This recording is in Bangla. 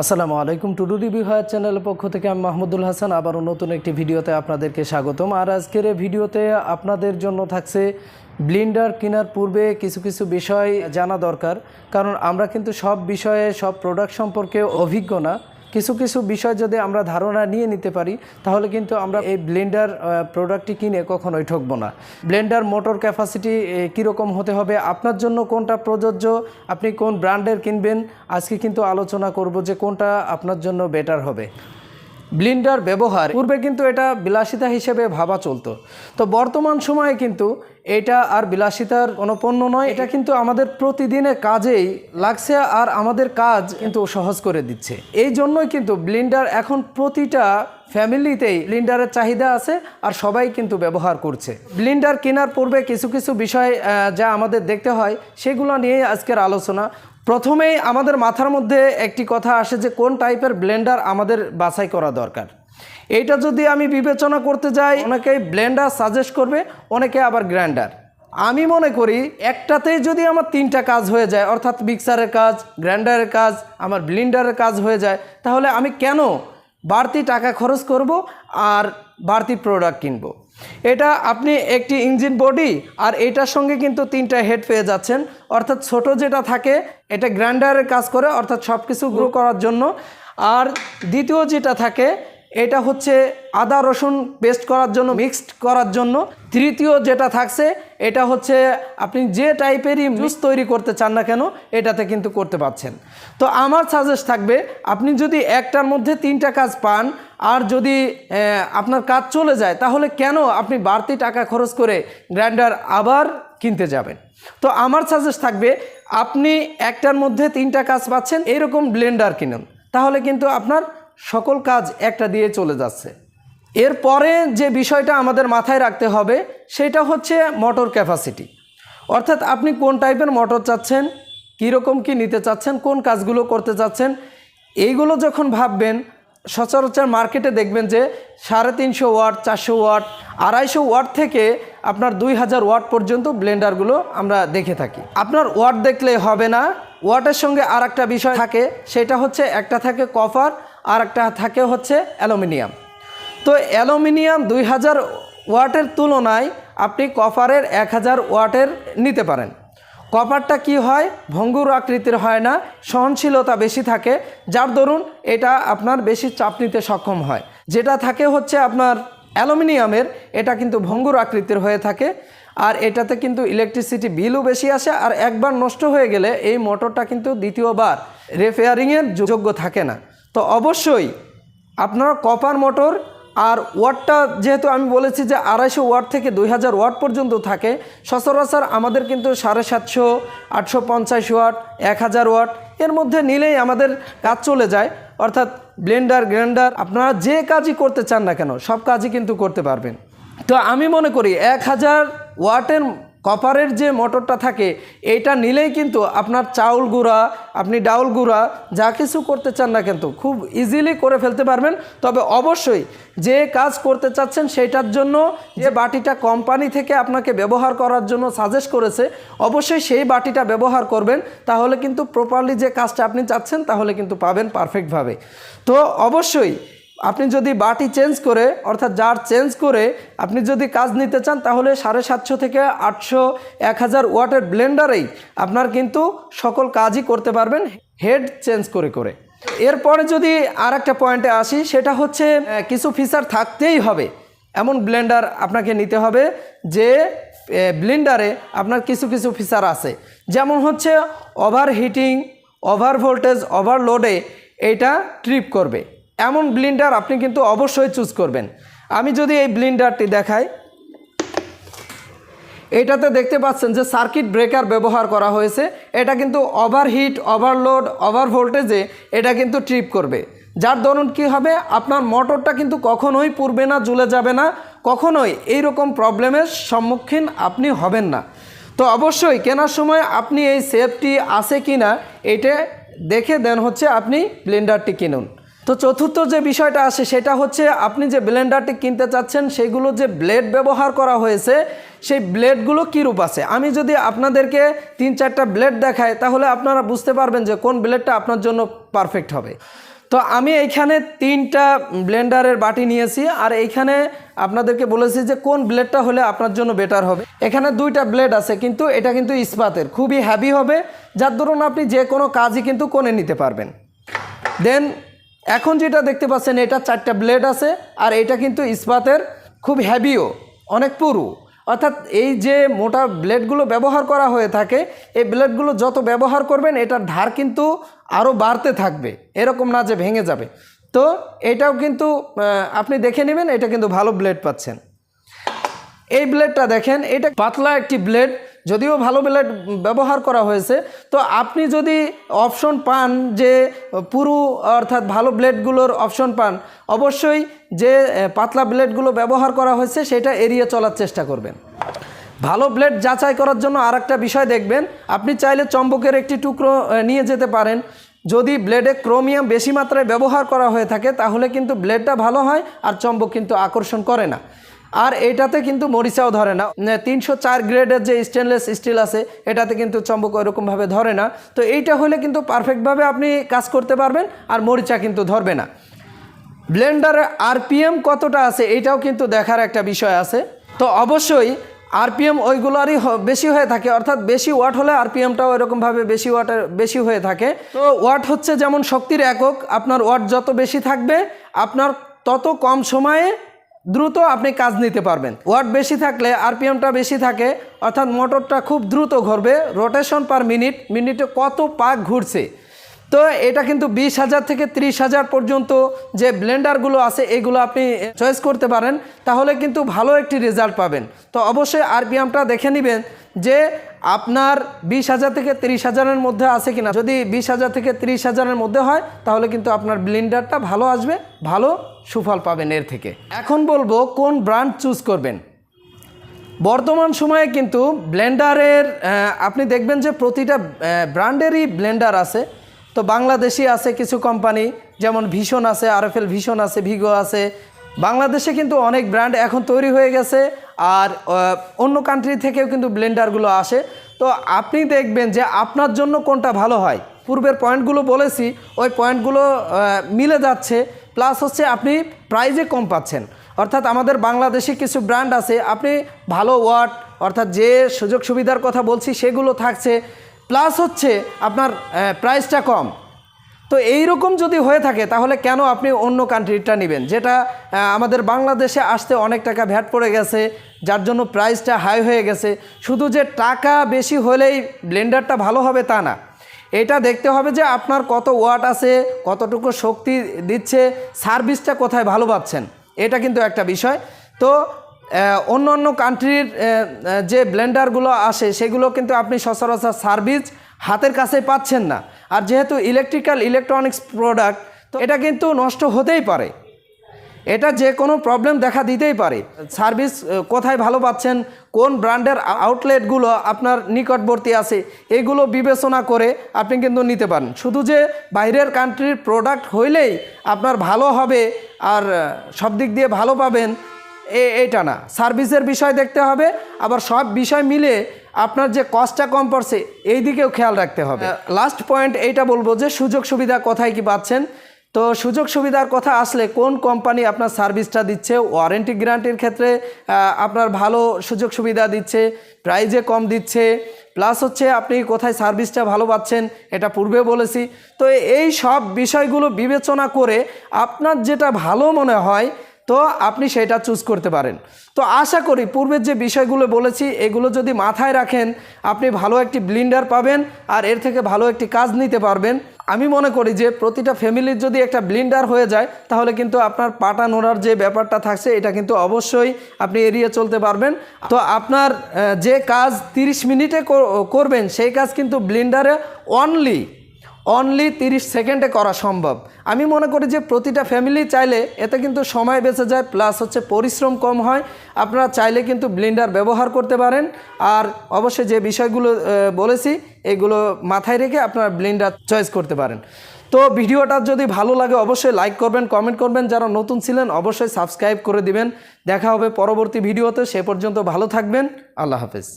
আসসালামু আলাইকুম টুডু রিভিউ হায়ার চ্যানেলের পক্ষ থেকে আমি মাহমুদুল হাসান, আবারও নতুন একটি ভিডিওতে আপনাদেরকে স্বাগতম। আর আজকের ভিডিওতে আপনাদের জন্য থাকছে ব্লিন্ডার কেনার পূর্বে কিছু কিছু বিষয় জানা দরকার। কারণ আমরা কিন্তু সব বিষয়ে, সব প্রোডাক্ট সম্পর্কে অভিজ্ঞ না। কিছু কিছু বিষয় যদি আমরা ধারণা নিয়ে নিতে পারি, তাহলে কিন্তু আমরা এই ব্লেন্ডার প্রোডাক্টটি কিনে কখনোই ঠকবো না। ব্লেন্ডার মোটর ক্যাপাসিটি কীরকম হতে হবে, আপনার জন্য কোনটা প্রযোজ্য, আপনি কোন ব্র্যান্ডের কিনবেন, আজকে কিন্তু আলোচনা করব যে কোনটা আপনার জন্য বেটার হবে। ব্লিন্ডার ব্যবহার পূর্বে কিন্তু এটা বিলাসিতা হিসেবে ভাবা চলতো। তো বর্তমান সময়ে কিন্তু এটা আর বিলাসিতার কোনো পণ্য নয়, এটা কিন্তু আমাদের প্রতিদিনের কাজেই লাগছে আর আমাদের কাজ কিন্তু সহজ করে দিচ্ছে। এই জন্যই কিন্তু ব্লিন্ডার এখন প্রতিটা ফ্যামিলিতেই ব্লিন্ডারের চাহিদা আছে আর সবাই কিন্তু ব্যবহার করছে। ব্লিন্ডার কেনার পূর্বে কিছু কিছু বিষয় যা আমাদের দেখতে হয়, সেগুলো নিয়েই আজকের আলোচনা। প্রথমেই আমাদের মাথার মধ্যে একটি কথা আসে যে কোন টাইপের ব্লেন্ডার আমাদের বাছাই করা দরকার। এইটা যদি আমি বিবেচনা করতে যাই, অনেকেই ব্লেন্ডার সাজেস্ট করবে, অনেকে আবার গ্রাইন্ডার। আমি মনে করি একটাতেই যদি আমার তিনটা কাজ হয়ে যায়, অর্থাৎ মিক্সারের কাজ, গ্রাইন্ডারের কাজ, আমার ব্লিন্ডারের কাজ হয়ে যায়, তাহলে আমি কেন বাড়তি টাকা খরচ করব আর বাড়তি প্রোডাক্ট কিনবো। এটা আপনি একটি ইঞ্জিন বডি আর এটার সঙ্গে কিন্তু তিনটা হেড পেয়ে যাচ্ছেন। অর্থাৎ ছোট যেটা থাকে, এটা গ্রাইন্ডারের কাজ করে, অর্থাৎ সব কিছু গ্রো করার জন্য। আর দ্বিতীয় যেটা থাকে এটা হচ্ছে আদা রসুন পেস্ট করার জন্য মিক্সড করার জন্য। তৃতীয় যেটা থাকছে, এটা হচ্ছে আপনি যে টাইপেরই জুস তৈরি করতে চান না কেন, এটাতে কিন্তু করতে পারছেন। তো আমার সাজেস্ট থাকবে, আপনি যদি একটার মধ্যে তিনটা কাজ পান, আর যদি আপনার কাজ চলে যায়, তাহলে কেন আপনি বাড়তি টাকা খরচ করে গ্রাইন্ডার আবার কিনতে যাবেন? তো আমার সাজেস্ট থাকবে, আপনি একটার মধ্যে তিনটা কাজ পাচ্ছেন, এরকম ব্লেন্ডার কিনুন। তাহলে কিন্তু আপনার সকল কাজ একটা দিয়ে চলে যাচ্ছে। এরপরে যে বিষয়টা আমাদের মাথায় রাখতে হবে, সেটা হচ্ছে মোটর ক্যাপাসিটি অর্থাৎ আপনি কোন টাইপের মোটর চাচ্ছেন, কীরকম কি নিতে চাচ্ছেন, কোন কাজগুলো করতে চাচ্ছেন, এইগুলো যখন ভাববেন, সচরাচর মার্কেটে দেখবেন যে সাড়ে তিনশো ওয়াট, চারশো ওয়াট, আড়াইশো ওয়াট থেকে আপনার দুই হাজার ওয়াট পর্যন্ত ব্লেন্ডারগুলো আমরা দেখে থাকি। আপনার ওয়াট দেখলে হবে না, ওয়াটের সঙ্গে আর বিষয় থাকে, সেটা হচ্ছে একটা থাকে কপার আর একটা থাকে হচ্ছে অ্যালুমিনিয়াম। তো অ্যালুমিনিয়াম দুই হাজার ওয়াটের তুলনায় আপনি কপারের এক হাজার ওয়াটের নিতে পারেন। কপারটা কি হয়? ভঙ্গুর আকৃতির হয় না, সহনশীলতা বেশি থাকে, যার দরুন এটা আপনার বেশি চাপ নিতে সক্ষম হয়। যেটা থাকে হচ্ছে আপনার অ্যালুমিনিয়ামের, এটা কিন্তু ভঙ্গুর আকৃতির হয়ে থাকে, আর এটাতে কিন্তু ইলেকট্রিসিটি বিলও বেশি আসে, আর একবার নষ্ট হয়ে গেলে এই মোটরটা কিন্তু দ্বিতীয়বার রিপেয়ারিংয়ের যোগ্য থাকে না। তো অবশ্যই আপনারা কপার মোটর আর ওয়াটটা যেহেতু আমি বলেছি যে আড়াইশো ওয়াট থেকে দুই হাজার ওয়াট পর্যন্ত থাকে, সচরাচর আমাদের কিন্তু সাড়ে সাতশো, আটশো পঞ্চাশ ওয়াট, এক হাজার ওয়াট এর মধ্যে নিলেই আমাদের কাজ চলে যায়। অর্থাৎ ব্লেন্ডার, গ্রাইন্ডার, আপনারা যে কাজই করতে চান না কেন, সব কাজই কিন্তু করতে পারবেন। তো আমি মনে করি এক হাজার ওয়াটের কপারের যে মোটরটা থাকে, এইটা নিলেই কিন্তু আপনার চাউল গুঁড়া, আপনি ডাউল গুঁড়া, যা কিছু করতে চান না কিন্তু খুব ইজিলি করে ফেলতে পারবেন। তবে অবশ্যই যে কাজ করতে চাচ্ছেন সেইটার জন্য যে বাটিটা কোম্পানি থেকে আপনাকে ব্যবহার করার জন্য সাজেস্ট করেছে, অবশ্যই সেই বাটিটা ব্যবহার করবেন। তাহলে কিন্তু প্রপারলি যে কাজটা আপনি চাচ্ছেন, তাহলে কিন্তু পাবেন পারফেক্টভাবে তো অবশ্যই আপনি যদি বাটি চেঞ্জ করে, অর্থাৎ জার চেঞ্জ করে আপনি যদি কাজ নিতে চান, তাহলে সাড়ে সাতশো থেকে আটশো, এক হাজার ওয়াটের ব্লেন্ডারেই আপনার কিন্তু সকল কাজই করতে পারবেন, হেড চেঞ্জ করে করে। এরপরে যদি আর একটা পয়েন্টে আসি, সেটা হচ্ছে কিছু ফিচার থাকতেই হবে। এমন ব্লেন্ডার আপনাকে নিতে হবে যে ব্লেন্ডারে আপনার কিছু কিছু ফিচার আছে। যেমন হচ্ছে ওভার হিটিং ওভার ভোল্টেজ ওভারলোডে এইটা ট্রিপ করবে। এমন ব্লিন্ডার আপনি কিন্তু অবশ্যই চুজ করবেন। আমি যদি এই ব্লিন্ডারটি দেখাই, এটাতে দেখতে পাচ্ছেন যে সার্কিট ব্রেকার ব্যবহার করা হয়েছে। এটা কিন্তু ওভারহিট ওভারলোড ওভার ভোল্টেজে এটা কিন্তু ট্রিপ করবে। যার দরুন কি হবে? আপনার মোটরটা কিন্তু কখনোই পুড়বে না, জ্বলে যাবে না। কখনোই এইরকম প্রবলেমের সম্মুখীন আপনি হবেন না। তো অবশ্যই কেনার সময় আপনি এই সেফটি আছে কি না এটা দেখে দেন হচ্ছে আপনি ব্লেন্ডারটি কিনুন। তো চতুর্থ যে বিষয়টা আসে সেটা হচ্ছে আপনি যে ব্লেন্ডারটি কিনতে চাচ্ছেন, সেগুলো যে ব্লেড ব্যবহার করা হয়েছে, সেই ব্লেডগুলো কী রূপ আছে? আমি যদি আপনাদেরকে তিন চারটা ব্লেড দেখাই, তাহলে আপনারা বুঝতে পারবেন যে কোন ব্লেডটা আপনার জন্য পারফেক্ট হবে। তো আমি এইখানে তিনটা ব্লেন্ডারের বাটি নিয়েছি, আর এইখানে আপনাদেরকে বলেছি যে কোন ব্লেডটা হলে আপনার জন্য বেটার হবে। এখানে দুইটা ব্লেড আছে, কিন্তু এটা কিন্তু ইস্পাতের, খুবই হ্যাভি হবে, যার ধরুন আপনি যে কোনো কাজই কিন্তু কোণে নিতে পারবেন। দেন এখন যেটা দেখতে পাচ্ছেন, এটা চারটা ব্লেড আছে আর এটা কিন্তু ইস্পাতের খুব হ্যাভিও অনেক পুরু। অর্থাৎ এই যে মোটা ব্লেডগুলো ব্যবহার করা হয়ে থাকে, এই ব্লেডগুলো যত ব্যবহার করবেন, এটার ধার কিন্তু আরও বাড়তে থাকবে। এরকম না যে ভেঙে যাবে। তো এটাও কিন্তু আপনি দেখে নেবেন, এটা কিন্তু ভালো ব্লেড পাচ্ছেন। এই ব্লেডটা দেখেন, এটা পাতলা একটি ব্লেড যদিও ভালো ব্লেড ব্যবহার করা হয়েছে, তো আপনি যদি অপশন পান যে পুরু অর্থাৎ ভালো ব্লেডগুলোর অপশন পান, অবশ্যই যে পাতলা ব্লেডগুলো ব্যবহার করা হয়েছে সেটা এড়িয়ে চলার চেষ্টা করবেন। ভালো ব্লেড যাচাই করার জন্য আর বিষয় দেখবেন, আপনি চাইলে চম্বকের একটি টুকরো নিয়ে যেতে পারেন। যদি ব্লেডে ক্রোমিয়াম বেশি মাত্রায় ব্যবহার করা হয়ে থাকে, তাহলে কিন্তু ব্লেডটা ভালো হয় আর চম্বক কিন্তু আকর্ষণ করে না। আর এটাতে কিন্তু মরিচাও ধরে না। তিনশো চার গ্রেডের যে স্টেনলেস স্টিল আছে, এটাতে কিন্তু চম্বক ওইরকমভাবে ধরে না। তো এইটা হলে কিন্তু পারফেক্টভাবে আপনি কাজ করতে পারবেন আর মরিচা কিন্তু ধরবে না। ব্লেন্ডারের আরপিএম কতটা আছে এটাও কিন্তু দেখার একটা বিষয় আছে। তো অবশ্যই আরপিএম ওইগুলোরই বেশি হয়ে থাকে, অর্থাৎ বেশি ওয়াট হলে আরপিএমটাও এরকমভাবে বেশি ওয়াটের বেশি হয়ে থাকে। তো ওয়াট হচ্ছে যেমন শক্তির একক, আপনার ওয়াট যত বেশি থাকবে, আপনার তত কম সময়ে দ্রুত আপনি কাজ নিতে পারবেন। ওয়াট বেশি থাকলে আরপিএমটা বেশি থাকে, অর্থাৎ মোটরটা খুব দ্রুত ঘুরবে। রোটেশন পার মিনিট, মিনিটে কত পাক ঘুরছে? তো এটা কিন্তু বিশ হাজার থেকে ত্রিশ হাজার পর্যন্ত যে ব্লেন্ডারগুলো আছে, এগুলো আপনি চয়েস করতে পারেন। তাহলে কিন্তু ভালো একটি রেজাল্ট পাবেন। তো অবশ্যই আরপিএমটা দেখে নেবেন যে আপনার বিশ হাজার থেকে ত্রিশ হাজারের মধ্যে আছে কিনা। যদি বিশ হাজার থেকে ত্রিশ হাজারের মধ্যে হয়, তাহলে কিন্তু আপনার ব্লেন্ডারটা ভালো আসবে, ভালো সুফল পাবেন এর থেকে। এখন বলব কোন ব্র্যান্ড চুজ করবেন। বর্তমান সময়ে কিন্তু ব্লেন্ডারের আপনি দেখবেন যে প্রতিটা ব্র্যান্ডেরই ব্লেন্ডার আছে। তো বাংলাদেশি আছে কিছু কোম্পানি, যেমন ভীষণ আছে, আরএফএল ভীষণ আছে, ভিগো আছে। বাংলাদেশে কিন্তু অনেক ব্র্যান্ড এখন তৈরি হয়ে গেছে আর অন্য কান্ট্রি থেকেও কিন্তু ব্লেন্ডারগুলো আসে। তো আপনি দেখবেন যে আপনার জন্য কোনটা ভালো হয়। পূর্বের পয়েন্টগুলো বলেছি, ওই পয়েন্টগুলো মিলে যাচ্ছে। প্লাস হচ্ছে আপনি প্রাইজে কম পাচ্ছেন। অর্থাৎ আমাদের বাংলাদেশি কিছু ব্র্যান্ড আছে, আপনি ভালো ওয়াট অর্থাৎ যে সুযোগ সুবিধার কথা বলছি, সেগুলো থাকছে। প্লাস হচ্ছে আপনার প্রাইসটা কম। তো এই রকম যদি হয়ে থাকে, তাহলে কেন আপনি অন্য কান্ট্রিটা নেবেন? যেটা আমাদের বাংলাদেশে আসতে অনেক টাকা ভ্যাট পড়ে গেছে, যার জন্য প্রাইসটা হাই হয়ে গেছে। শুধু যে টাকা বেশি হলেই ব্লেন্ডারটা ভালো হবে তা না। এটা দেখতে হবে যে আপনার কত ওয়াট আছে, কতটুকু শক্তি দিচ্ছে সার্ভিসটা কোথায় ভালো পাচ্ছেন। এটা কিন্তু একটা বিষয়। তো অন্য অন্য কান্ট্রির যে ব্লেন্ডারগুলো আসে, সেগুলো কিন্তু আপনি সচরাচর সার্ভিস হাতের কাছে পাচ্ছেন না। আর যেহেতু ইলেকট্রিক্যাল ইলেকট্রনিক্স প্রোডাক্ট তো এটা কিন্তু নষ্ট হতেই পারে। এটা যে কোনো প্রবলেম দেখা দিতেই পারে। সার্ভিস কোথায় ভালো পাচ্ছেন, কোন ব্র্যান্ডের আউটলেটগুলো আপনার নিকটবর্তী আছে, এগুলো বিবেচনা করে আপনি কিন্তু নিতে পারেন। শুধু যে বাইরের কান্ট্রির প্রোডাক্ট হইলেই আপনার ভালো হবে, আর সব দিক দিয়ে ভালো পাবেন এটা না। সার্ভিসের বিষয় দেখতে হবে, আবার সব বিষয় মিলে আপনার যে কস্টটা কম পড়ছে এই দিকেও খেয়াল রাখতে হবে। লাস্ট পয়েন্ট এইটা বলব যে, সুযোগ সুবিধা কোথায় কি পাচ্ছেন? তো সুযোগ সুবিধার কথা আসলে কোন কোম্পানি আপনার সার্ভিসটা দিচ্ছে? ওয়ারেন্টি গ্যারান্টির ক্ষেত্রে আপনার ভালো সুযোগ সুবিধা দিচ্ছে প্রাইজে কম দিচ্ছে প্লাস হচ্ছে আপনি কোথায় সার্ভিসটা ভালো পাচ্ছেন, এটা পূর্বে বলেছি। তো এই সব বিষয়গুলো বিবেচনা করে আপনার যেটা ভালো মনে হয় তো আপনি সেটা চুজ করতে পারেন। তো আশা করি পূর্বের যে বিষয়গুলো বলেছি, এগুলো যদি মাথায় রাখেন, আপনি ভালো একটি ব্লিন্ডার পাবেন আর এর থেকে ভালো একটি কাজ নিতে পারবেন। আমি মনে করি যে প্রতিটা ফ্যামিলির যদি একটা ব্লিন্ডার হয়ে যায়, তাহলে কিন্তু আপনার পাটা নোড়ার যে ব্যাপারটা থাকছে, এটা কিন্তু অবশ্যই আপনি এড়িয়ে চলতে পারবেন। তো আপনার যে কাজ 30 মিনিটে কর- করবেন, সেই কাজ কিন্তু ব্লিন্ডারে অনলি অনলি তিরিশ সেকেন্ডে করা সম্ভব। আমি মনে করি যে প্রতিটা ফ্যামিলি চাইলে এতে কিন্তু সময় বেঁচে যায় প্লাস হচ্ছে পরিশ্রম কম হয়। আপনারা চাইলে কিন্তু ব্লেন্ডার ব্যবহার করতে পারেন। আর অবশ্যই যে বিষয়গুলো বলেছি, এগুলো মাথায় রেখে আপনারা ব্লেন্ডার চয়েস করতে পারেন। তো ভিডিওটা যদি ভালো লাগে, অবশ্যই লাইক করবেন কমেন্ট করবেন। যারা নতুন ছিলেন, অবশ্যই সাবস্ক্রাইব করে দিবেন। দেখা হবে পরবর্তী ভিডিওতে। সে পর্যন্ত ভালো থাকবেন। আল্লাহ হাফেজ।